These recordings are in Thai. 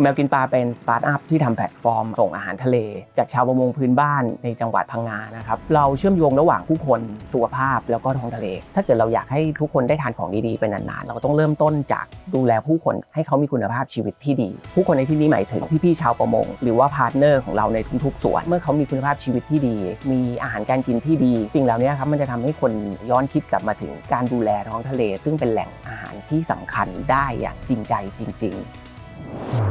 แมวกินปลาเป็นสตาร์ทอัพที่ทำแพลตฟอร์มส่งอาหารทะเล จากชาวประมงพื้นบ้านในจังหวัดพังงานะครับ เราเชื่อมโยงระหว่างผู้คนสุขภาพแล้วก็ท้องทะเล ถ้าเกิดเราอยากให้ทุกคนได้ทานของดีๆเป็นนานๆ เราก็ต้องเริ่มต้นจากดูแลผู้คนให้เขามีคุณภาพชีวิตที่ดี ผู้คนในที่นี้หมายถึงพี่ๆชาวประมง หรือว่าพาร์ทเนอร์ของเราในทุกๆส่วน เมื่อเขามีคุณภาพชีวิตที่ดี มีอาหารการกินที่ดีสิ่งเหล่านี้ครับมันจะทำให้คนย้อนคิดกลับมาถึงการดูแลท้องทะเล ซึ่งเป็นแหล่งอาหารที่สำคัญได้อย่างจริงใจจริง ๆ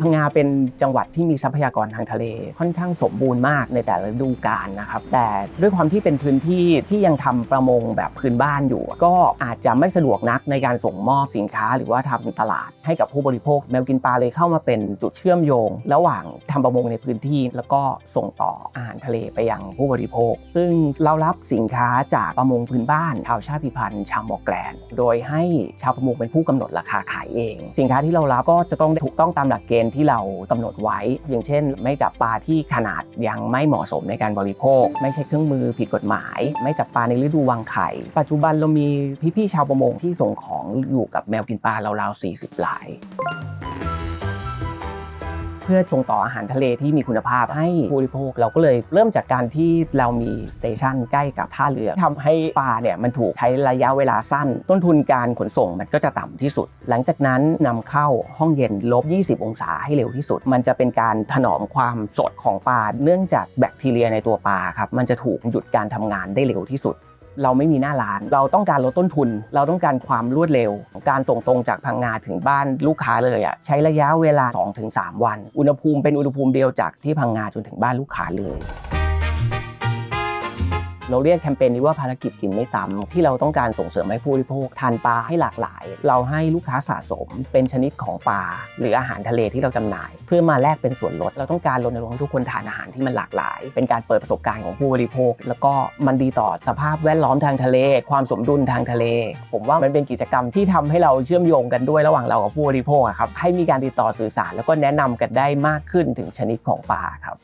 พังงาเป็นจังหวัดที่มีทรัพยากรทางทะเล ค่อนข้างสมบูรณ์มากในแต่ละฤดูกาลนะครับ แต่ด้วยความที่เป็นพื้นที่ที่ยังทำประมงแบบพื้นบ้านอยู่ ก็อาจจะไม่สะดวกนักในการส่งมอบสินค้า หรือว่าทำตลาดให้กับผู้บริโภค แมวกินปลาเลยเข้ามาเป็นจุดเชื่อมโยง ระหว่างทำประมงในพื้นที่ แล้วก็ส่งต่ออาหารทะเลไปยังผู้บริโภค ซึ่งเรารับสินค้าจากประมงพื้นบ้านชาวชาติพันธุ์ชาวมอแกลน โดยให้ชาวประมงเป็นผู้กำหนดราคาขายเอง สินค้าที่เรารับก็จะต้องถูกต้องตามหลักเกณฑ์ที่เรากำหนดไว้ อย่างเช่น ไม่จับปลาที่ขนาดยังไม่เหมาะสมในการบริโภค ไม่ใช่เครื่องมือผิดกฎหมาย ไม่จับปลาในฤดูวางไข่ ปัจจุบันเรามีพี่ๆชาวประมงที่ส่งของอยู่กับแมวกินปลาราวๆ40ราย พื่อส่งต่ออาหารทะเลที่มีคุณภาพให้ผู้บริโภค เราก็เลยเริ่มจากการที่เรามีสเตชันใกล้กับท่าเรือทำให้ปลาเนี่ยมันถูกใช้ระยะเวลาสั้น ต้นทุนการขนส่งมันก็จะต่ำที่สุด หลังจากนั้นนำเข้าห้องเย็นลบ 20 องศาให้เร็วที่สุด มันจะเป็นการถนอมความสดของปลาเนื่องจากแบคทีเรียในตัวปลาครับมันจะถูกหยุดการทำงานได้เร็วที่สุด เราไม่มีหน้าร้าน เราต้องการลดต้นทุน เราต้องการความรวดเร็ว การส่งตรงจากพังงาถึงบ้านลูกค้าเลยอะใช้ระยะเวลา 2-3 วัน อุณหภูมิเป็นอุณหภูมิเดียวจากที่พังงาจนถึงบ้านลูกค้าเลย เราเรียกแคมเปญนี้ว่าภารกิจกินไม่ซ้ำที่เราต้องการส่งเสริมให้ผู้บริโภคทานปลาให้หลากหลาย เราให้ลูกค้าสะสม เป็นชนิดของปลาหรืออาหารทะเลที่เราจำหน่าย เพื่อมาแลกเป็นส่วนลด เราต้องการรณรงค์ทุกคนทานอาหารที่มันหลากหลาย เป็นการเปิดประสบการณ์ของผู้บริโภค แล้วก็มันดีต่อสภาพแวดล้อมทางทะเล ความสมดุลทางทะเล ผมว่ามันเป็นกิจกรรมที่ทำให้เราเชื่อมโยงกันด้วยระหว่างเรากับผู้บริโภคครับให้มีการติดต่อสื่อสาร แล้วก็แนะนำกันได้มากขึ้นถึงชนิดของปลาครับ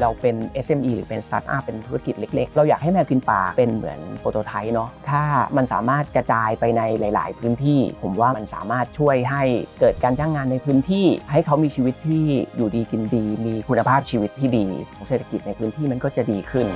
เราเป็น SME หรือเป็นสตาร์ทอัพเป็นธุรกิจเล็ก ๆ เราอยากให้แมวกินปลาเป็นเหมือนโปรโตไทป์เนาะถ้ามันสามารถกระจายไปในหลาย ๆ พื้นที่ ผมว่ามันสามารถช่วยให้เกิดการจ้างงานในพื้นที่ ให้เขามีชีวิตที่อยู่ดีกินดี มีคุณภาพชีวิตที่ดีเศรษฐกิจในพื้นที่มันก็จะดีขึ้น